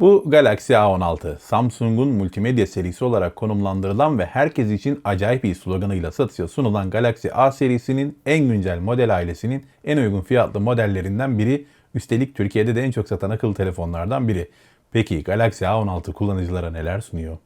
Bu Galaxy A16, Samsung'un multimedya serisi olarak konumlandırılan ve herkes için acayip bir sloganıyla satışa sunulan Galaxy A serisinin en güncel model ailesinin en uygun fiyatlı modellerinden biri. Üstelik Türkiye'de de en çok satan akıllı telefonlardan biri. Peki Galaxy A16 kullanıcılara neler sunuyor?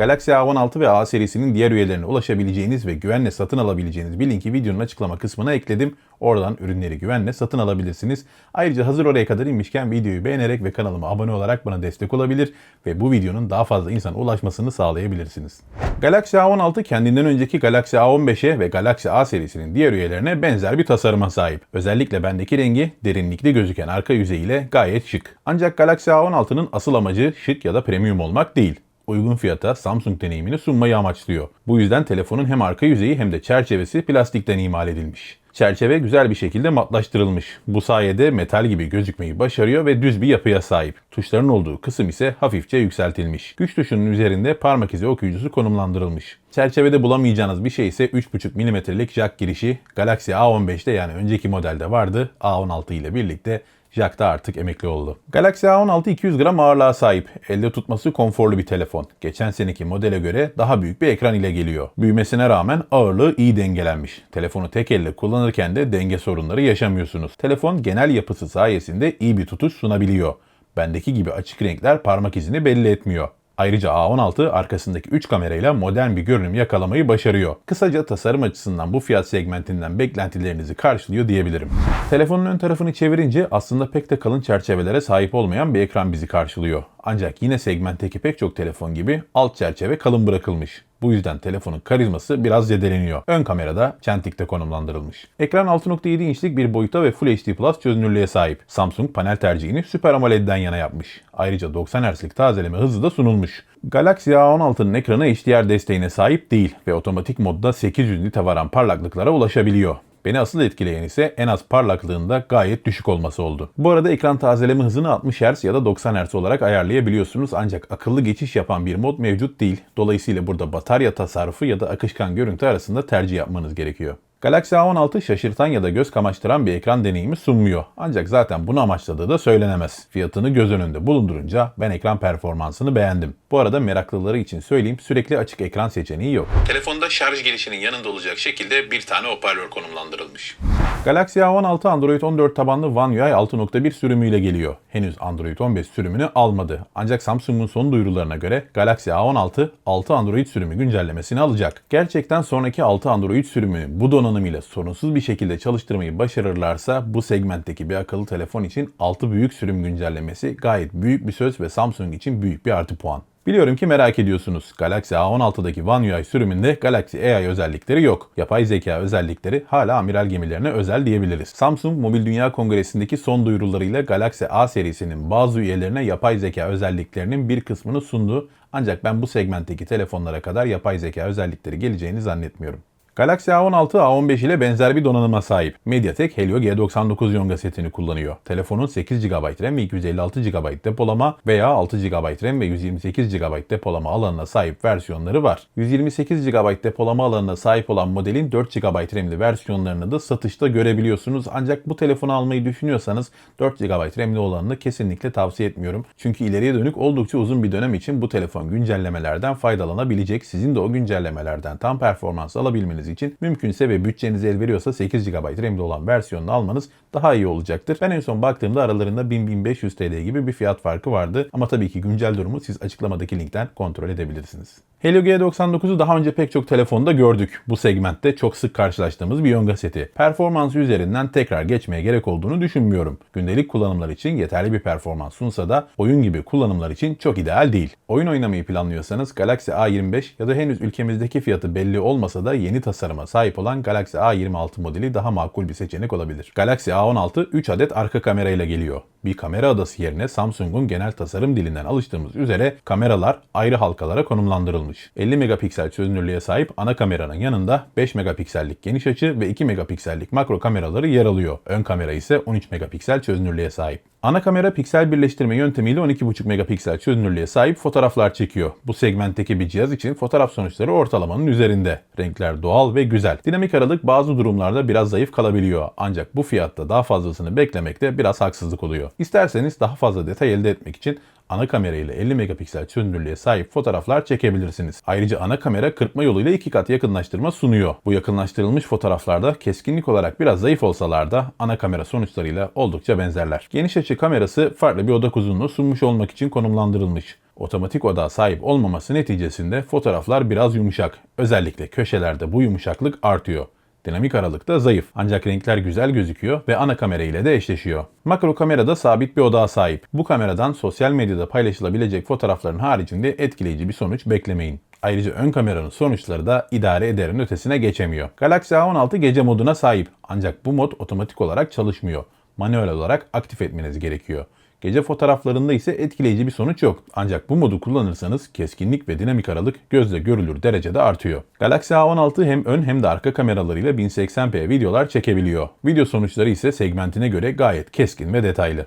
Galaxy A16 ve A serisinin diğer üyelerine ulaşabileceğiniz ve güvenle satın alabileceğiniz bir linki videonun açıklama kısmına ekledim. Oradan ürünleri güvenle satın alabilirsiniz. Ayrıca hazır oraya kadar inmişken videoyu beğenerek ve kanalıma abone olarak bana destek olabilir ve bu videonun daha fazla insana ulaşmasını sağlayabilirsiniz. Galaxy A16 kendinden önceki Galaxy A15'e ve Galaxy A serisinin diğer üyelerine benzer bir tasarıma sahip. Özellikle bendeki rengi derinlikli gözüken arka yüzeyiyle gayet şık. Ancak Galaxy A16'nın asıl amacı şık ya da premium olmak değil uygun fiyata Samsung deneyimini sunmayı amaçlıyor. Bu yüzden telefonun hem arka yüzeyi hem de çerçevesi plastikten imal edilmiş. Çerçeve güzel bir şekilde matlaştırılmış. Bu sayede metal gibi gözükmeyi başarıyor ve düz bir yapıya sahip. Tuşların olduğu kısım ise hafifçe yükseltilmiş. Güç tuşunun üzerinde parmak izi okuyucusu konumlandırılmış. Çerçevede bulamayacağınız bir şey ise 3.5 mm'lik jack girişi Galaxy A15'te yani önceki modelde vardı. A16 ile birlikte Jack da artık emekli oldu. Galaxy A16 200 gram ağırlığa sahip. Elde tutması konforlu bir telefon. Geçen seneki modele göre daha büyük bir ekran ile geliyor. Büyümesine rağmen ağırlığı iyi dengelenmiş. Telefonu tek elle kullanırken de denge sorunları yaşamıyorsunuz. Telefon genel yapısı sayesinde iyi bir tutuş sunabiliyor. Bendeki gibi açık renkler parmak izini belli etmiyor. Ayrıca A16 arkasındaki 3 kamerayla modern bir görünüm yakalamayı başarıyor. Kısaca tasarım açısından bu fiyat segmentinden beklentilerinizi karşılıyor diyebilirim. Telefonun ön tarafını çevirince aslında pek de kalın çerçevelere sahip olmayan bir ekran bizi karşılıyor. Ancak yine segmentteki pek çok telefon gibi alt çerçeve kalın bırakılmış. Bu yüzden telefonun karizması biraz zedeleniyor. Ön kamerada çentikte konumlandırılmış. Ekran 6.7 inçlik bir boyuta ve Full HD Plus çözünürlüğe sahip. Samsung panel tercihini Super AMOLED'den yana yapmış. Ayrıca 90 Hz'lik tazeleme hızı da sunulmuş. Galaxy A16'nın ekranı HDR desteğine sahip değil ve otomatik modda 800 nite varan parlaklıklara ulaşabiliyor. Beni asıl etkileyen ise en az parlaklığında gayet düşük olması oldu. Bu arada ekran tazeleme hızını 60 Hz ya da 90 Hz olarak ayarlayabiliyorsunuz ancak akıllı geçiş yapan bir mod mevcut değil. Dolayısıyla burada batarya tasarrufu ya da akışkan görüntü arasında tercih yapmanız gerekiyor. Galaxy A16 şaşırtan ya da göz kamaştıran bir ekran deneyimi sunmuyor. Ancak zaten bunu amaçladığı da söylenemez. Fiyatını göz önünde bulundurunca ben ekran performansını beğendim. Bu arada meraklıları için söyleyeyim sürekli açık ekran seçeneği yok. Telefonda şarj girişinin yanında olacak şekilde bir tane hoparlör konumlandırılmış. Galaxy A16 Android 14 tabanlı One UI 6.1 sürümüyle geliyor. Henüz Android 15 sürümünü almadı. Ancak Samsung'un son duyurularına göre Galaxy A16 6 Android sürümü güncellemesini alacak. Gerçekten sonraki 6 Android sürümünü bu donanımıyla sorunsuz bir şekilde çalıştırmayı başarırlarsa bu segmentteki bir akıllı telefon için 6 büyük sürüm güncellemesi gayet büyük bir söz ve Samsung için büyük bir artı puan. Biliyorum ki merak ediyorsunuz. Galaxy A16'daki One UI sürümünde Galaxy AI özellikleri yok. Yapay zeka özellikleri hala amiral gemilerine özel diyebiliriz. Samsung Mobil Dünya Kongresi'ndeki son duyurularıyla Galaxy A serisinin bazı üyelerine yapay zeka özelliklerinin bir kısmını sundu. Ancak ben bu segmentteki telefonlara kadar yapay zeka özellikleri geleceğini zannetmiyorum. Galaxy A16 A15 ile benzer bir donanıma sahip. MediaTek Helio G99 Yonga setini kullanıyor. Telefonun 8 GB RAM ve 256 GB depolama veya 6 GB RAM ve 128 GB depolama alanına sahip versiyonları var. 128 GB depolama alanına sahip olan modelin 4 GB RAM'li versiyonlarını da satışta görebiliyorsunuz. Ancak bu telefonu almayı düşünüyorsanız 4 GB RAM'li olanını kesinlikle tavsiye etmiyorum. Çünkü ileriye dönük oldukça uzun bir dönem için bu telefon güncellemelerden faydalanabilecek. Sizin de o güncellemelerden tam performans alabilmeniz için mümkünse ve bütçeniz el veriyorsa 8 GB RAM'li olan versiyonunu almanız daha iyi olacaktır. Ben en son baktığımda aralarında 1000-1500 TL gibi bir fiyat farkı vardı. Ama tabii ki güncel durumu siz açıklamadaki linkten kontrol edebilirsiniz. Helio G99'u daha önce pek çok telefonda gördük. Bu segmentte çok sık karşılaştığımız bir yonga seti. Performansı üzerinden tekrar geçmeye gerek olduğunu düşünmüyorum. Gündelik kullanımlar için yeterli bir performans sunsa da oyun gibi kullanımlar için çok ideal değil. Oyun oynamayı planlıyorsanız Galaxy A25 ya da henüz ülkemizdeki fiyatı belli olmasa da yeni tasarıma sahip olan Galaxy A26 modeli daha makul bir seçenek olabilir. Galaxy A16 3 adet arka kamerayla geliyor. Bir kamera adası yerine Samsung'un genel tasarım dilinden alıştığımız üzere kameralar ayrı halkalara konumlandırılmış. 50 megapiksel çözünürlüğe sahip ana kameranın yanında 5 megapiksellik geniş açı ve 2 megapiksellik makro kameraları yer alıyor. Ön kamera ise 13 megapiksel çözünürlüğe sahip. Ana kamera piksel birleştirme yöntemiyle 12,5 megapiksel çözünürlüğe sahip fotoğraflar çekiyor. Bu segmentteki bir cihaz için fotoğraf sonuçları ortalamanın üzerinde. Renkler doğal ve güzel. Dinamik aralık bazı durumlarda biraz zayıf kalabiliyor. Ancak bu fiyatta daha fazlasını beklemekte biraz haksızlık oluyor. İsterseniz daha fazla detay elde etmek için ana kamera ile 50 megapiksel çözünürlüğe sahip fotoğraflar çekebilirsiniz. Ayrıca ana kamera kırpma yoluyla iki kat yakınlaştırma sunuyor. Bu yakınlaştırılmış fotoğraflarda keskinlik olarak biraz zayıf olsalar da ana kamera sonuçlarıyla oldukça benzerler. Geniş açı kamerası farklı bir odak uzunluğu sunmuş olmak için konumlandırılmış. Otomatik odağa sahip olmaması neticesinde fotoğraflar biraz yumuşak. Özellikle köşelerde bu yumuşaklık artıyor. Dinamik aralık da zayıf ancak renkler güzel gözüküyor ve ana kamera ile de eşleşiyor. Makro kamerada sabit bir odağa sahip. Bu kameradan sosyal medyada paylaşılabilecek fotoğrafların haricinde etkileyici bir sonuç beklemeyin. Ayrıca ön kameranın sonuçları da idare ederin ötesine geçemiyor. Galaxy A16 gece moduna sahip ancak bu mod otomatik olarak çalışmıyor. Manuel olarak aktif etmeniz gerekiyor. Gece fotoğraflarında ise etkileyici bir sonuç yok. Ancak bu modu kullanırsanız keskinlik ve dinamik aralık gözle görülür derecede artıyor. Galaxy A16 hem ön hem de arka kameralarıyla 1080p videolar çekebiliyor. Video sonuçları ise segmentine göre gayet keskin ve detaylı.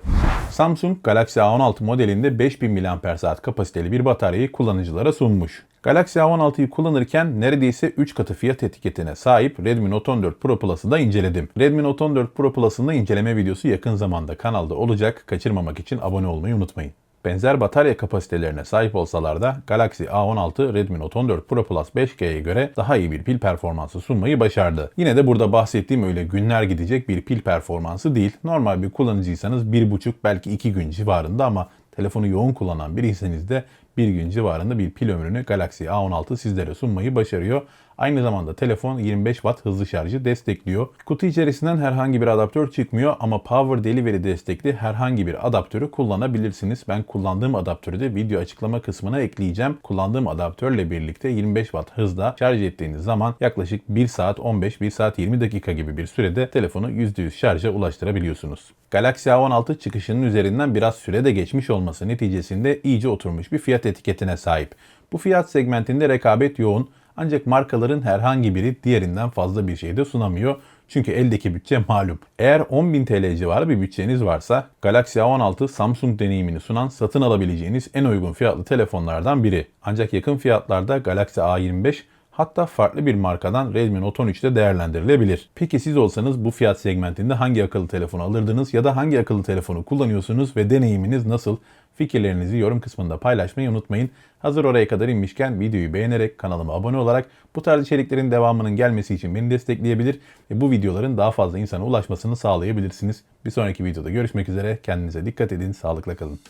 Samsung Galaxy A16 modelinde 5000 mAh kapasiteli bir bataryayı kullanıcılara sunmuş. Galaxy A16'yı kullanırken neredeyse 3 katı fiyat etiketine sahip Redmi Note 14 Pro Plus'ı da inceledim. Redmi Note 14 Pro Plus'ın da inceleme videosu yakın zamanda kanalda olacak. Kaçırmamak için abone olmayı unutmayın. Benzer batarya kapasitelerine sahip olsalar da Galaxy A16 Redmi Note 14 Pro Plus 5G'ye göre daha iyi bir pil performansı sunmayı başardı. Yine de burada bahsettiğim öyle günler gidecek bir pil performansı değil. Normal bir kullanıcıysanız 1,5 belki 2 gün civarında ama telefonu yoğun kullanan biriyseniz de bir gün civarında bir pil ömrünü Galaxy A16 sizlere sunmayı başarıyor. Aynı zamanda telefon 25 Watt hızlı şarjı destekliyor. Kutu içerisinden herhangi bir adaptör çıkmıyor ama Power Delivery destekli herhangi bir adaptörü kullanabilirsiniz. Ben kullandığım adaptörü de video açıklama kısmına ekleyeceğim. Kullandığım adaptörle birlikte 25 Watt hızda şarj ettiğiniz zaman yaklaşık 1 saat 15, 1 saat 20 dakika gibi bir sürede telefonu %100 şarja ulaştırabiliyorsunuz. Galaxy A16 çıkışının üzerinden biraz süre de geçmiş olması neticesinde iyice oturmuş bir fiyat etiketine sahip. Bu fiyat segmentinde rekabet yoğun ancak markaların herhangi biri diğerinden fazla bir şey de sunamıyor. Çünkü eldeki bütçe malum. Eğer 10.000 TL civarı bir bütçeniz varsa Galaxy A16 Samsung deneyimini sunan satın alabileceğiniz en uygun fiyatlı telefonlardan biri. Ancak yakın fiyatlarda Galaxy A25 hatta farklı bir markadan Redmi Note 13'te değerlendirilebilir. Peki siz olsanız bu fiyat segmentinde hangi akıllı telefonu alırdınız ya da hangi akıllı telefonu kullanıyorsunuz ve deneyiminiz nasıl? Fikirlerinizi yorum kısmında paylaşmayı unutmayın. Hazır oraya kadar inmişken videoyu beğenerek kanalıma abone olarak bu tarz içeriklerin devamının gelmesi için beni destekleyebilir ve bu videoların daha fazla insana ulaşmasını sağlayabilirsiniz. Bir sonraki videoda görüşmek üzere. Kendinize dikkat edin. Sağlıkla kalın.